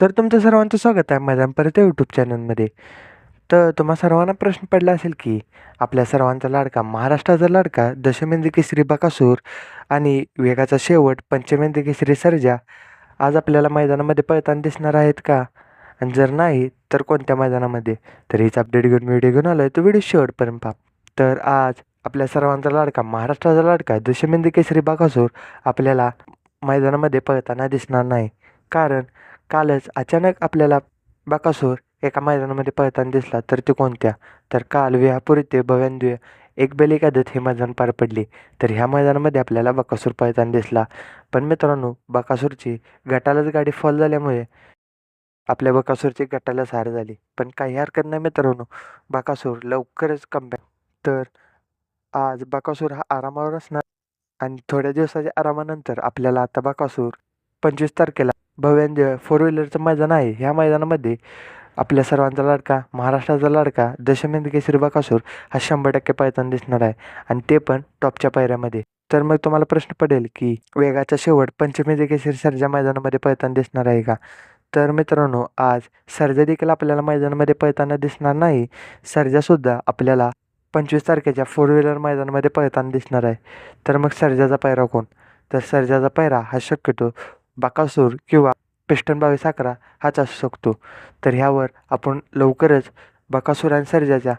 तर तुमचं सर्वांचं स्वागत आहे माझ्या परत यूट्यूब चॅनलमध्ये तर तुम्हा सर्वांना प्रश्न पडला असेल की आपल्या सर्वांचा लाडका महाराष्ट्राचा लाडका दशमेंद्र केसरी बकासूर आणि वेगाचा शेवट पंचमेंद्र केसरी सर्जा आज आपल्याला मैदानामध्ये पळताना दिसणार आहेत का? आणि जर नाही तर कोणत्या मैदानामध्ये? तर हीच अपडेट घेऊन व्हिडिओ घेऊन आलो आहे तो व्हिडिओ शेवटपर्यंत पहा. तर आज आपल्या सर्वांचा लाडका महाराष्ट्राचा लाडका दशमेंद्र केसरी बकासूर आपल्याला मैदानामध्ये पळताना दिसणार नाही. कारण कालच अचानक आपल्याला बकासूर एका मैदानामध्ये पळताना दिसला. तर ते कोणत्या? तर काल विहापूर येथे भव्यांदुय. एक बेल एक हे मैदान पार पडले. तर ह्या मैदानामध्ये आपल्याला बकासूर पळताना दिसला. पण मित्रांनो बकासूरची गटालाच गाडी फॉल झाल्यामुळे आपल्या बकासूरची गटाला हार झाली. पण काही हरकत नाही मित्रांनो बकासूर लवकरच कमबॅक तर आज बकासूर हा आरामावर असणार. आणि थोड्या दिवसाच्या आरामानंतर आपल्याला आता बकासूर पंचवीस तारखेला भव्यान्य फोर व्हीलरचं मैदान आहे. ह्या मैदानामध्ये आपल्या सर्वांचा लाडका महाराष्ट्राचा लाडका दशमेंद केसरी बकासूर हा शंभर टक्के पळताना दिसणार आहे. आणि ते पण टॉपच्या पायऱ्यामध्ये. तर मग तुम्हाला प्रश्न पडेल की वेगाचा शेवट पंचमेंद्र केसरी सर्जा मैदानामध्ये पळताना दिसणार आहे का? तर मित्रांनो आज सर्जा देखील आपल्याला मैदानामध्ये पळताना दिसणार नाही. सर्जासुद्धा आपल्याला पंचवीस तारखेच्या फोर व्हीलर मैदानामध्ये पळताना दिसणार आहे. तर मग सर्जाचा पायरा कोण? तर सर्जाचा पायरा हा शक्यतो बाकासूर किंवा पिस्टन साखरा हाच असू शकतो. तर ह्यावर आपण लवकरच बकासूर आणि सर्जाच्या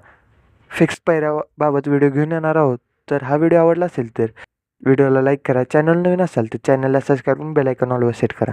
फिक्स पैऱ्याबाबत व्हिडिओ घेऊन येणार आहोत. तर हा व्हिडिओ आवडला असेल तर व्हिडिओला लाईक करा. चॅनल नवीन असाल तर चॅनलला सबस्क्राईब करून बेल ऑलवर सेट करा.